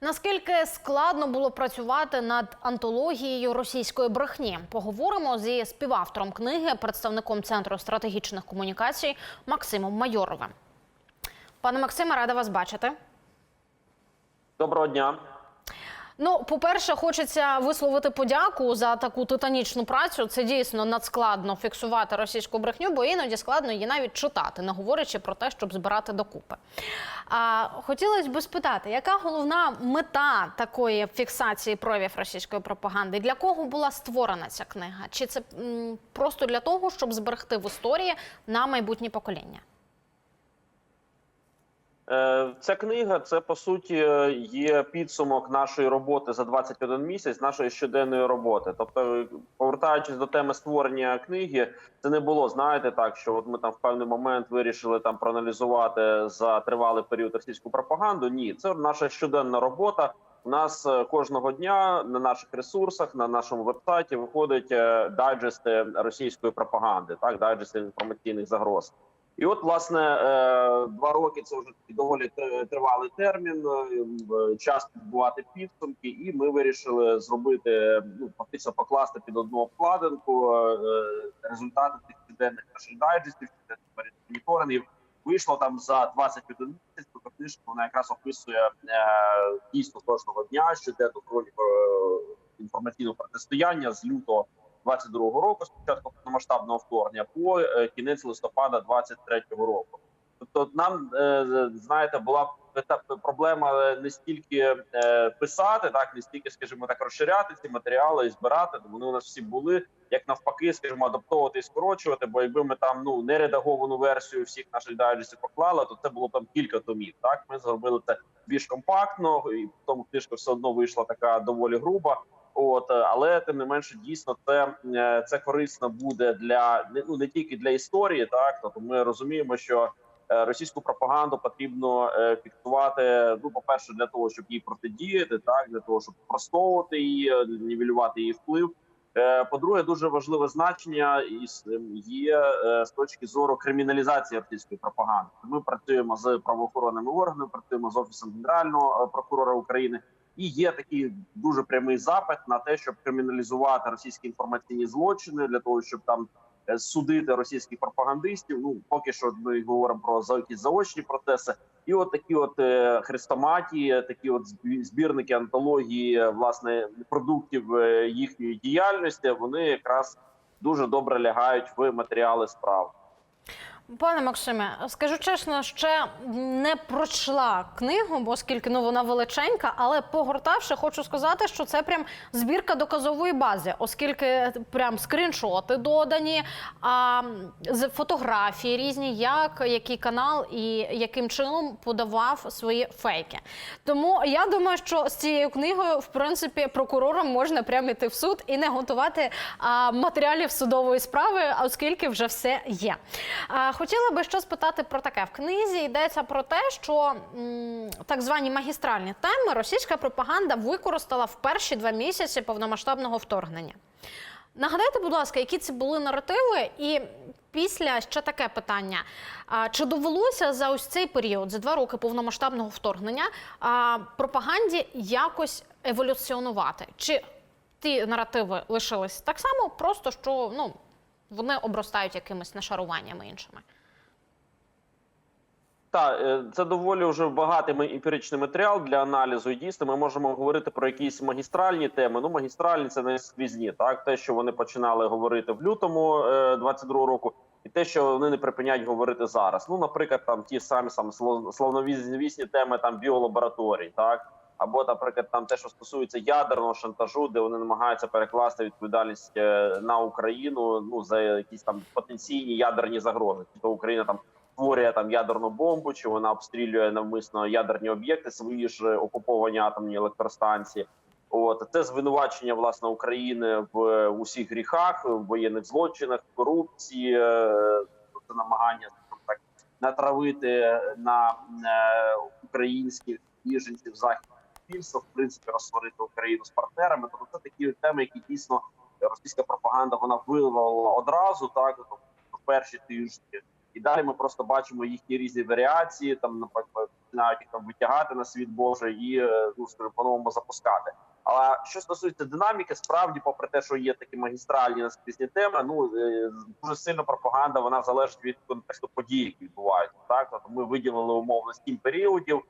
Наскільки складно було працювати над антологією російської брехні? Поговоримо зі співавтором книги, представником центру стратегічних комунікацій Максимом Майоровим. Пане Максиме, рада вас бачити. Доброго дня. Ну, по-перше, хочеться висловити подяку за таку титанічну працю. Це дійсно надскладно фіксувати російську брехню, бо іноді складно її навіть читати, не говорячи про те, щоб збирати докупи. А хотілося б спитати, яка головна мета такої фіксації проявів російської пропаганди? Для кого була створена ця книга? Чи це м, просто для того, щоб зберегти в історії на майбутнє покоління? Е, Ця книга це по суті є підсумок нашої роботи за 21 місяць, нашої щоденної роботи. Тобто, повертаючись до теми створення книги, це не було знаєте так, що от ми там в певний момент вирішили там проаналізувати за тривалий період російську пропаганду. Ні, це наша щоденна робота. У нас е, кожного дня на наших ресурсах, на нашому вебсайті виходять е, дайджести російської пропаганди, так дайджести інформаційних загроз. І от, власне, е, два роки це вже доволі тр- тривалий термін. е, Час підбувати підсумки, і ми вирішили зробити ну фактично покласти під одну обкладинку е, результати тих щоденних наших дайджестів, щоденних моніторингів. Вийшло там за 21 місяць. Тобто книжка вона якраз описує е, дійсно кожного дня щоденну хроніку е, інформаційного протистояння з лютого 22-го року, з початку повномасштабного вторгнення, по е, кінець листопада 23-го року. Тобто, нам е, знаєте, була проблема не стільки е, писати, так не стільки, скажімо так, розширяти ці матеріали і збирати. Вони у нас всі були як навпаки, скажімо, адаптовувати і скорочувати. Бо якби ми там ну не редаговану версію всіх наших дайджестів поклали, то це було там кілька томів. Так ми зробили це більш компактно, і в тому книжка все одно вийшла така доволі груба. От, е, але тим не менше, дійсно, це, е, це корисно буде для ну не тільки для історії, так тобто ми розуміємо, що е, російську пропаганду потрібно фіксувати. Ну, по перше, для того, щоб їй протидіяти, так для того, щоб простовувати її, нівелювати її вплив. По-друге, дуже важливе значення ем, є з точки зору криміналізації російської пропаганди. Ми працюємо з правоохоронними органами, працюємо з офісом генерального прокурора України. І є такий дуже прямий запит на те, щоб криміналізувати російські інформаційні злочини для того, щоб там е, судити російських пропагандистів. Ну поки що ми говоримо про якісь заочні процеси. І от такі от е, хрестоматії, такі от збі- збірники антології е, власне продуктів їхньої діяльності. Вони якраз дуже добре лягають в матеріали справ. Пане Максиме, скажу чесно, ще не прочла книгу, бо оскільки ну вона величенька, але погортавши, хочу сказати, що це прям збірка доказової бази, оскільки прям скріншоти додані, а з фотографії різні, як який канал і яким чином подавав свої фейки. Тому я думаю, що з цією книгою, в принципі, прокурорам можна прямо йти в суд і не готувати а, матеріалів судової справи, оскільки вже все є. Хотіла би ще спитати про таке. В книзі йдеться про те, що м, так звані магістральні теми російська пропаганда використала в перші два місяці повномасштабного вторгнення. Нагадайте, будь ласка, які це були наративи, і після ще таке питання: чи довелося за ось цей період, за два роки повномасштабного вторгнення, пропаганді якось еволюціонувати? Чи ті наративи лишились так само, просто що ну вони обростають якимись нашаруваннями іншими? Так, е, це доволі вже багатий емпіричний матеріал для аналізу. І дійсно, ми можемо говорити про якісь магістральні теми. Ну, магістральні це не скрізні, так те, що вони починали говорити в лютому е, 22 року, і те, що вони не припиняють говорити зараз. Ну, наприклад, там ті самі саме слов- словновісні теми там біолабораторій, так або, наприклад, там те, що стосується ядерного шантажу, де вони намагаються перекласти відповідальність е, на Україну ну за якісь там потенційні ядерні загрози. Чи то Україна там створює там ядерну бомбу, чи вона обстрілює навмисно ядерні об'єкти, свої ж окуповані атомні електростанції. От це звинувачення власне України в усіх гріхах, в воєнних злочинах, корупції, е, це намагання так натравити на е, українських біженців західного суспільства, в принципі, розсварити Україну з партнерами. Тобто це такі теми, які дійсно російська пропаганда вона виявила одразу, так в перші тижні. І далі ми просто бачимо їхні різні варіації. Там, наприклад, їх там витягати на світ Божий і е, ну по-новому запускати. Але що стосується динаміки, справді, попри те, що є такі магістральні наскрізні теми, ну е, дуже сильно пропаганда вона залежить від контексту подій, які відбуваються. Так, тобто ми виділили умовно сім періодів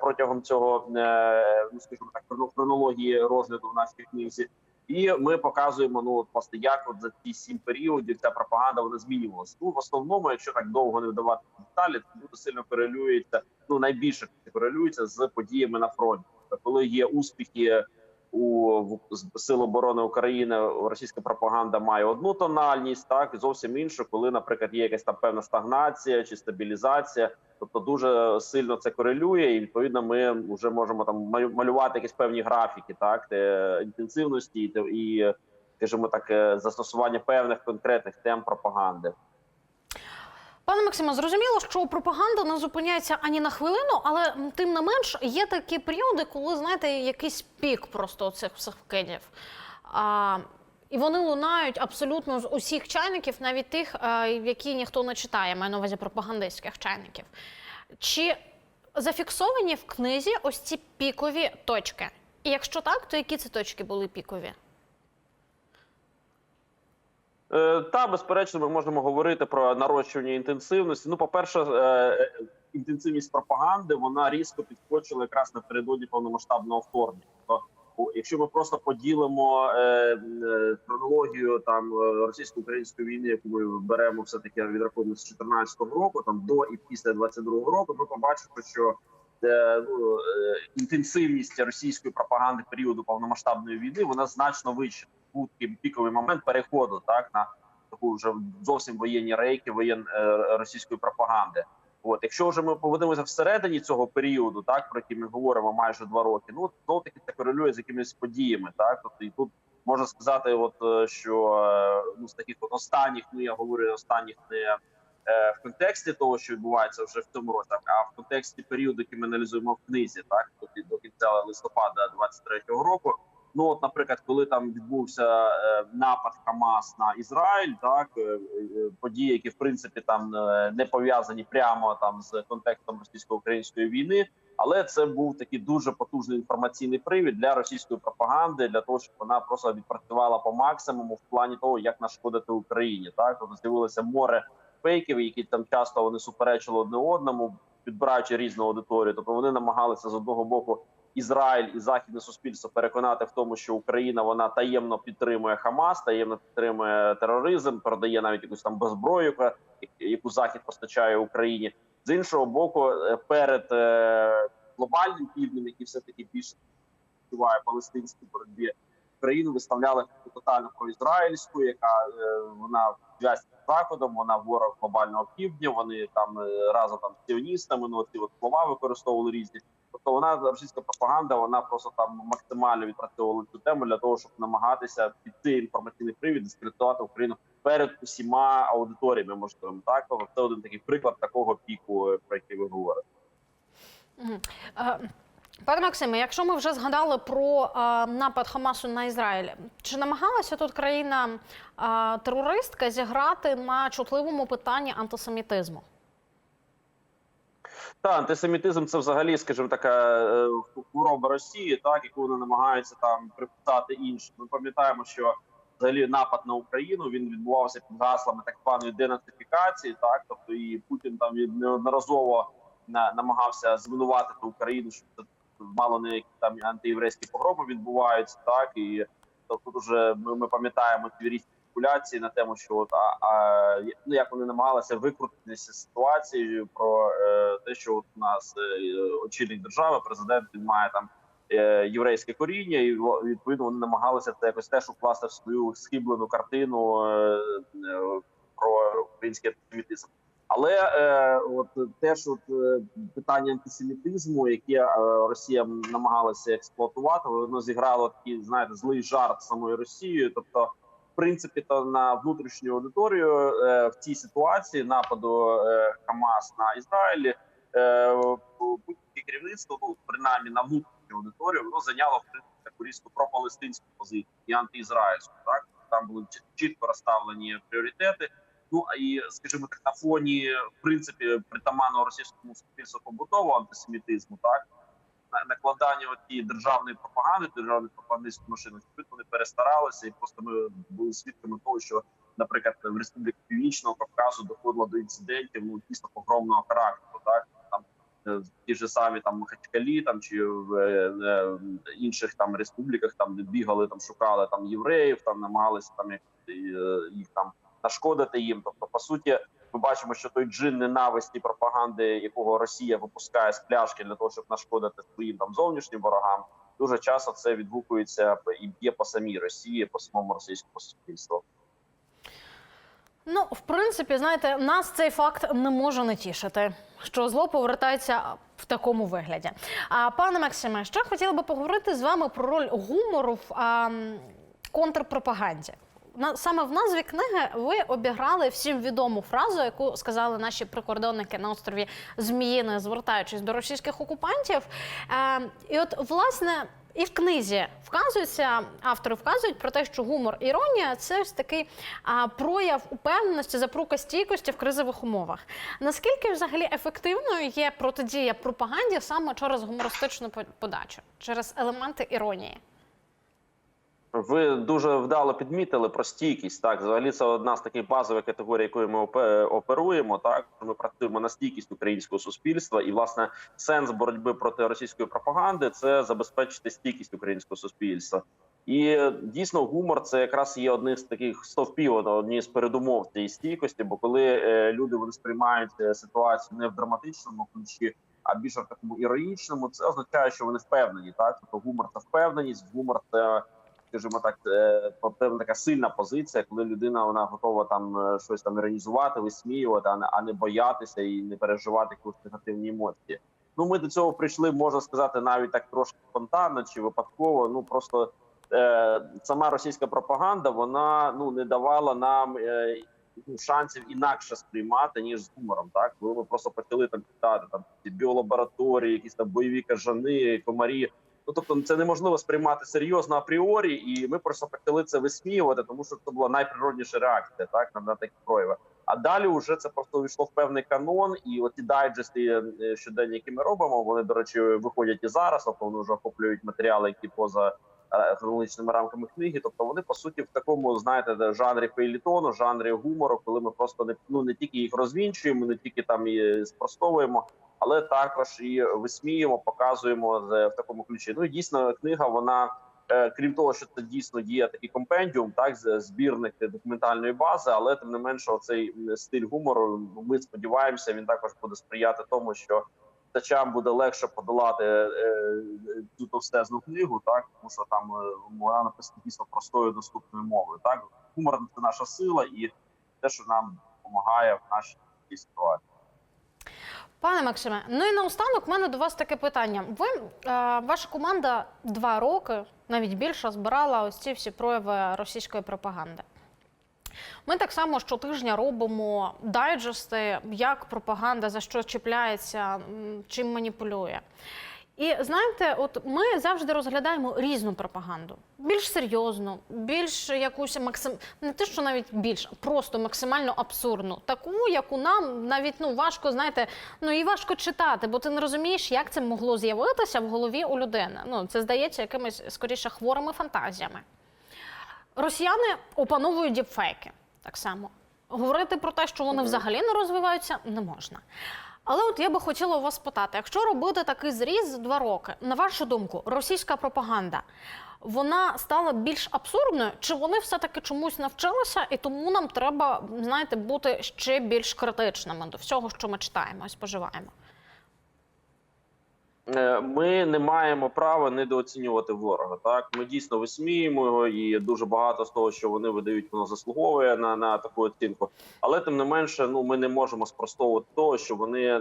протягом цього, е, ну скажімо так, хроно- хронології розгляду в нашій книзі. І ми показуємо, ну от власне, як от за ці сім періодів ця пропаганда вона змінювалася. Ну в основному, якщо так довго не вдавати деталі, це дуже сильно корелюється. Ну найбільше корелюється з подіями на фронті. Тобто, коли є успіхи у Сил оборони України, російська пропаганда має одну тональність, так і зовсім іншу, коли, наприклад, є якась там певна стагнація чи стабілізація. Тобто дуже сильно це корелює, і відповідно ми вже можемо там малю- малювати якісь певні графіки, так де інтенсивності і, скажімо так, е, застосування певних конкретних тем пропаганди. Пане Максиме, зрозуміло, що пропаганда не зупиняється ані на хвилину, але тим не менш є такі періоди, коли знаєте, якийсь пік просто цих всіх. А, і вони лунають абсолютно з усіх чайників, навіть тих, е, які ніхто не читає, маю на увазі пропагандистських чайників. Чи зафіксовані в книзі ось ці пікові точки? І якщо так, то які це точки були пікові? Е, Та безперечно, ми можемо говорити про нарощування інтенсивності. Ну, по-перше, е, інтенсивність пропаганди вона різко підскочила якраз напередодні повномасштабного вторгнення. Тобто, якщо ми просто поділимо е, е, хронологію там е, російсько-української війни, яку ми беремо все таки відраховуємо з 14 року, там до і після 22 року, ми побачимо, що ну, інтенсивність російської пропаганди періоду повномасштабної війни вона значно вища. Був піковий момент переходу так на таку вже зовсім воєнні рейки воєн російської пропаганди. От, якщо вже ми поведемося всередині цього періоду, так про який ми говоримо майже два роки, ну знов таки це корелює з якимись подіями. Так, тобто і тут можна сказати, от е, що е, ну з таких от останніх, ну я говорю останніх не е, в контексті того, що відбувається вже в цьому році, так, а в контексті періоду, який ми аналізуємо в книзі, так тобто до кінця листопада 23-го року. Ну, от, наприклад, коли там відбувся е, напад Хамас на Ізраїль, так е, е, події, які в принципі там не пов'язані прямо там з контекстом російсько-української війни, але це був такий дуже потужний інформаційний привід для російської пропаганди, для того, щоб вона просто відпрацювала по максимуму в плані того, як нашкодити Україні. Так тобто з'явилося море фейків, які там часто вони суперечили одне одному, підбираючи різну аудиторію. Тобто вони намагалися з одного боку. Ізраїль і західне суспільство переконати в тому, що Україна вона таємно підтримує Хамас, таємно підтримує тероризм, передає навіть якусь там зброю, яка- яку захід постачає Україні. З іншого боку, е, перед е, глобальним півднем, який все таки більше відчуває палестинській боротьбі, Україну виставляли тотально проізраїльську, яка е, вона в з заходом, вона ворог глобального півдня. Вони там разом там з сіоністами, ну ці от слова використовували різні. Тобто вона російська пропаганда, вона просто там максимально відпрацьовувала цю тему для того, щоб намагатися цей інформаційний привід дискредитувати Україну перед усіма аудиторіями. Можливо, так тобто це один такий приклад такого піку, е, про який ви говорите. Пане Максиме, якщо ми вже згадали про е, напад Хамасу на Ізраїль, чи намагалася тут країна е, терористка зіграти на чутливому питанні антисемітизму? Та антисемітизм це взагалі, скажімо, така е, хвороба Росії, так яку вони намагаються там приписати іншим. Ми пам'ятаємо, що взагалі напад на Україну він відбувався під гаслами так званої денацифікації, так тобто і Путін там від- неодноразово на, намагався звинуватити Україну, що це мало не які там антиєврейські погроми відбуваються, так і тобто дуже ми, ми пам'ятаємо ці різні спекуляції на тему, що от, а, а, ну, як вони намагалися викрутитися з ситуації про е, те, що от у нас е, очільник держави, президент він має там е, єврейське коріння, і відповідно вони намагалися це якось теж укласти в свою схиблену картину е, е, про український антисемітизм. Але е, от теж от е, питання антисемітизму, яке е, Росія намагалася експлуатувати, воно зіграло такий, знаєте, злий жарт самою Росією. Тобто, принципі, то на внутрішню аудиторію е, в цій ситуації нападу е, Хамас на Ізраїль, е, будь-яке керівництво, ну принаймні на внутрішню аудиторію, воно зайняло в принципі таку різку пропалестинську позицію і антиізраїльську. Так там були чітко розставлені пріоритети. Ну і скажімо так, на фоні в принципі притаманного російському суспільству побутового антисемітизму, так накладання тієї державної пропаганди, державної пропагандистської машини, вони перестаралися, і просто ми були свідками того, що, наприклад, в Республіці Північного Кавказу доходило до інцидентів ну дійсно погромного характеру, так там е, ті ж самі там Махачкалі, там чи в е, е, інших там республіках, там де бігали, там шукали там євреїв, там намагалися там як е, їх там нашкодити їм. Тобто, по суті, ми бачимо, що той джин ненависті пропаганди, якого Росія випускає з пляшки для того, щоб нашкодити своїм там зовнішнім ворогам, дуже часто це відгукується і б'є по самій Росії, по самому російському суспільству. Ну, в принципі, знаєте, нас цей факт не може не тішити, що зло повертається в такому вигляді. А пане Максиме, ще хотіла би поговорити з вами про роль гумору в а, контрпропаганді. На саме в назві книги ви обіграли всім відому фразу, яку сказали наші прикордонники на острові Зміїни, звертаючись до російських окупантів. Е, і от власне. І в книзі вказується, автори вказують про те, що гумор іронія це ось такий а, прояв упевненості, запрука стійкості в кризових умовах. Наскільки взагалі ефективною є протидія пропаганді саме через гумористичну по- подачу, через елементи іронії? Ви дуже вдало підмітили про стійкість. Так, взагалі це одна з таких базових категорій, якою ми опе- оперуємо. Так, ми працюємо на стійкість українського суспільства, і власне сенс боротьби проти російської пропаганди це забезпечити стійкість українського суспільства. І дійсно гумор це якраз є одним з таких стовпів, однією з передумов цієї стійкості. Бо коли е, люди вони сприймають е, ситуацію не в драматичному ключі, а більше в такому іронічному, це означає, що вони впевнені. Так, тобто гумор це впевненість, гумор це скажімо так, е, певна така сильна позиція, коли людина вона готова там е, щось там іронізувати, висміювати, а не боятися і не переживати якісь негативні емоції. Ну ми до цього прийшли, можна сказати, навіть так трошки спонтанно чи випадково. Ну просто е, сама російська пропаганда вона ну не давала нам. Е, ну, шансів інакше сприймати ніж з гумором. Так коли ми просто почали там читати там біолабораторії, якісь там бойові кажани, комарі. Ну тобто, це неможливо сприймати серйозно апріорі, і ми просто почали це висміювати, тому що це була найприродніша реакція, так на, на такі прояви. А далі вже це просто увійшло в певний канон, і оті дайджести е, щоденні, які ми робимо, вони до речі виходять і зараз, тобто вони вже охоплюють матеріали, які поза е, хронологічними рамками книги. Тобто вони по суті в такому, знаєте, жанрі фейлітону, жанрі гумору, коли ми просто не ну не тільки їх розвінчуємо, не тільки там і спростовуємо, але також і висміємо, показуємо в такому ключі. Ну і дійсно книга вона. е, Крім того, що це дійсно є такий компендіум, так збірник документальної бази, але тим не менше, оцей м, стиль гумору. Ми сподіваємося, він також буде сприяти тому, що читачам буде легше подолати е, е, цю товстезну книгу, так тому що там е, вона написана дійсно простою доступною мовою. Так гумор це наша сила і те, що нам допомагає в нашій ситуації. Пане Максиме, ну і наостанок в мене до вас таке питання. Ви е, ваша команда два роки, навіть більше, збирала ось ці всі прояви російської пропаганди. Ми так само щотижня робимо дайджести, як пропаганда за що чіпляється, чим маніпулює. І знаєте, от ми завжди розглядаємо різну пропаганду, більш серйозну, більш якусь максим... не те, що навіть більш, а просто максимально абсурдну, таку, яку нам навіть ну важко, знаєте, ну і важко читати, бо ти не розумієш, як це могло з'явитися в голові у людини. Ну це здається якимись скоріше хворими фантазіями. Росіяни опановують діпфейки так само. Говорити про те, що вони взагалі не розвиваються, не можна. Але от я би хотіла у вас питати, якщо робити такий зріз два роки, на вашу думку, російська пропаганда вона стала більш абсурдною, чи вони все-таки чомусь навчилися, і тому нам треба, знаєте, бути ще більш критичними до всього, що ми читаємо і споживаємо? Е, Ми не маємо права недооцінювати ворога. Так ми дійсно висміємо його, і дуже багато з того, що вони видають, воно заслуговує на, на таку оцінку. Але тим не менше, ну ми не можемо спростовувати того, що вони е,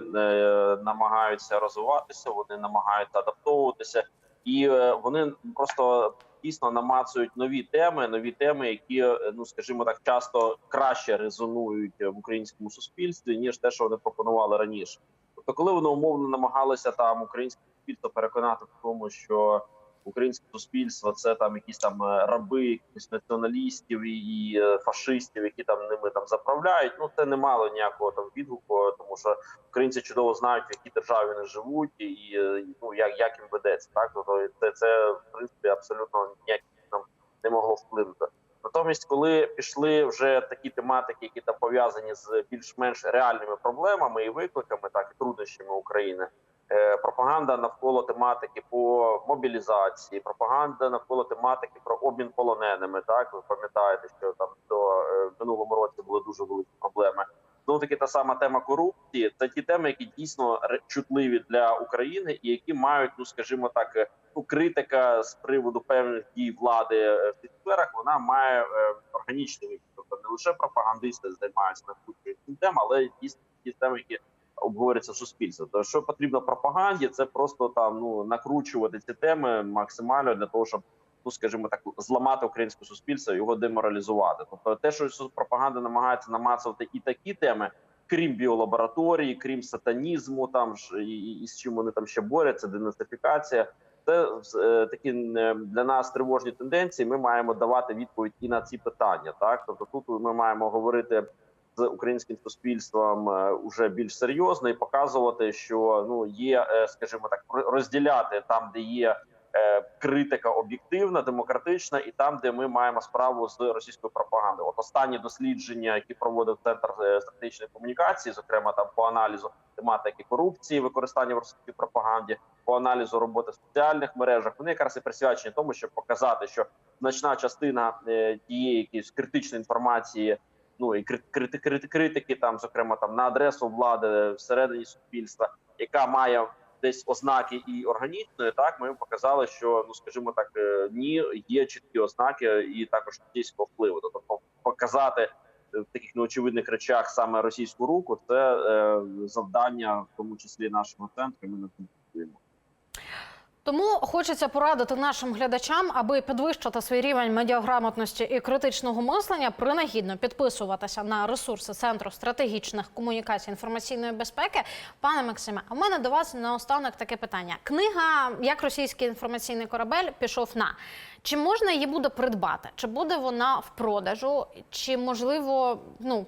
намагаються розвиватися, вони намагаються адаптовуватися, і е, вони просто дійсно намацують нові теми, нові теми, які е, ну скажімо так, часто краще резонують в українському суспільстві ніж те, що вони пропонували раніше. Тобто, коли вони умовно намагалися там українське суспільство переконати в тому, що українське суспільство це там якісь там е, раби, якихось націоналістів і, і е, фашистів, які там ними там заправляють. Ну це не мало ніякого там відгуку, тому що українці чудово знають, в якій державі вони живуть, і е, ну як, як їм ведеться. Так тобто це, це в принципі абсолютно ніяк нам не могло вплинути. Натомість, коли пішли вже такі тематики, які там пов'язані з більш-менш реальними проблемами і викликами, так і труднощами України. е, Пропаганда навколо тематики по мобілізації, пропаганда навколо тематики про обмін полоненими. Так ви пам'ятаєте, що там до е, минулому році були дуже великі проблеми. Знову таки та сама тема корупції. Це ті теми, які дійсно чутливі для України, і які мають, ну скажімо так, е, ну, критика з приводу певних дій влади е, в цих сферах. Вона має е, органічний вихід. Тобто не лише пропагандисти займаються навколо цим тем, але дійсно ті теми, які обговорюються в суспільстві. То що потрібно пропаганді, це просто там ну накручувати ці теми максимально для того, щоб ну скажімо так, зламати українське суспільство, його деморалізувати. Тобто, те, що пропаганда намагається намацувати і такі теми, крім біолабораторії, крім сатанізму, там і, і, і з чим вони там ще борються, денацифікація. Це е, такі е, для нас тривожні тенденції. Ми маємо давати відповідь і на ці питання. Так, тобто, тут ми маємо говорити з українським суспільством е, уже більш серйозно і показувати, що ну є, е, скажімо так, розділяти там, де є критика об'єктивна, демократична, і там, де ми маємо справу з російською пропагандою. От останні дослідження, які проводив центр е, стратегічної комунікації, зокрема там по аналізу тематики корупції, використання в російській пропаганді, по аналізу роботи в соціальних мережах, вони якраз і присвячені тому, щоб показати, що значна частина е, тієї якоїсь критичної інформації. Ну і крит- крити- крити- критики, там, зокрема, там на адресу влади всередині суспільства, яка має десь ознаки і органічної, так ми показали, що ну скажімо так, е, ні, є чіткі ознаки і також російського впливу. Тобто показати е, в таких неочевидних речах саме російську руку, це е, завдання, в тому числі нашого центру. Ми на цьому працюємо. Тому хочеться порадити нашим глядачам, аби підвищити свій рівень медіаграмотності і критичного мислення, принагідно підписуватися на ресурси Центру стратегічних комунікацій інформаційної безпеки. Пане Максиме, а в мене до вас наостанок таке питання. Книга Як російський інформаційний корабель пішов на чи можна її буде придбати? Чи буде вона в продажу? Чи можливо, ну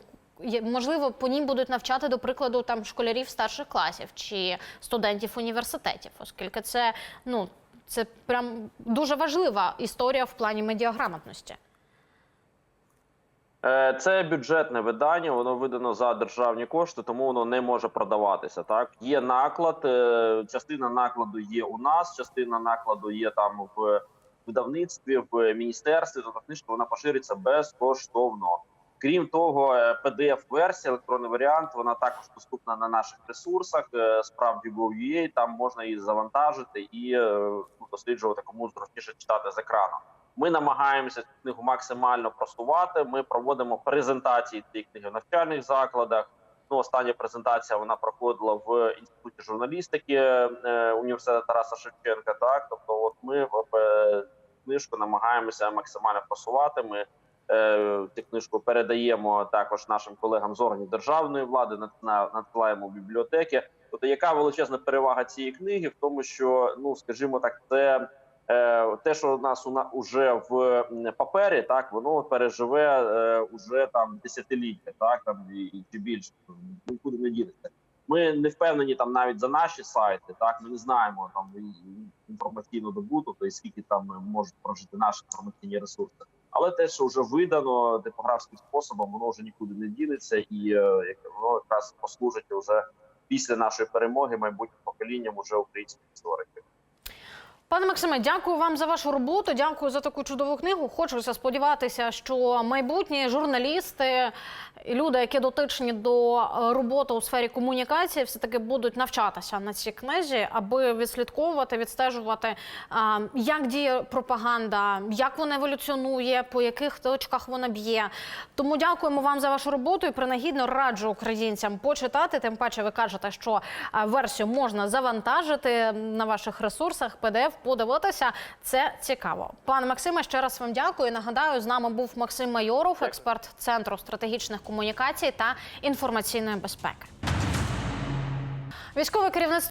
можливо, по ній будуть навчати, до прикладу, там школярів старших класів чи студентів університетів, оскільки це ну це прям дуже важлива історія в плані медіаграмотності. Е, Це бюджетне видання, воно видано за державні кошти, тому воно не може продаватися. Так є наклад, е, частина накладу є у нас, частина накладу є там в видавництві, в міністерстві. Тобто книжка вона пошириться безкоштовно. Крім того, pdf версія електронний варіант, вона також доступна на наших ресурсах. е, Справді Gov.ua, там можна її завантажити і е, ну, досліджувати кому зручніше читати з екрану. Ми намагаємося цю книгу максимально просувати. Ми проводимо презентації цієї книги в навчальних закладах. Ну, остання презентація вона проходила в інституті журналістики е, університету Тараса Шевченка. Так, тобто, от ми е, книжку намагаємося максимально просувати. Ми е, цю книжку передаємо також нашим колегам з органів державної влади, надсилаємо в бібліотеки. Тобто, яка величезна перевага цієї книги в тому, що ну скажімо так, це е, те, що у нас у на уже в папері, так воно переживе е, уже там десятиліття, так там і, чи більше нікуди не дінеться. Ми не впевнені там навіть за наші сайти. Так ми не знаємо там інформаційну добу, тобто і скільки там можуть прожити наші інформаційні ресурси. Але те, що вже видано типографським способом, воно вже нікуди не дінеться, і е, воно якраз послужить вже після нашої перемоги майбутнім поколінням уже українських істориків. Пане Максиме, дякую вам за вашу роботу. Дякую за таку чудову книгу. Хочеться сподіватися, що майбутні журналісти і люди, які дотичні до е, роботи у сфері комунікації, все таки будуть навчатися на цій книзі, аби відслідковувати, відстежувати, як діє пропаганда, як вона еволюціонує, по яких точках вона б'є. Тому дякуємо вам за вашу роботу і принагідно раджу українцям почитати. Тим паче, ви кажете, що версію можна завантажити на ваших ресурсах, PDF, подивитися. Це цікаво. Пане Максиме, ще раз вам дякую. Нагадаю, з нами був Максим Майоров, експерт Центру стратегічних комунікацій та інформаційної безпеки. Військове керівництво.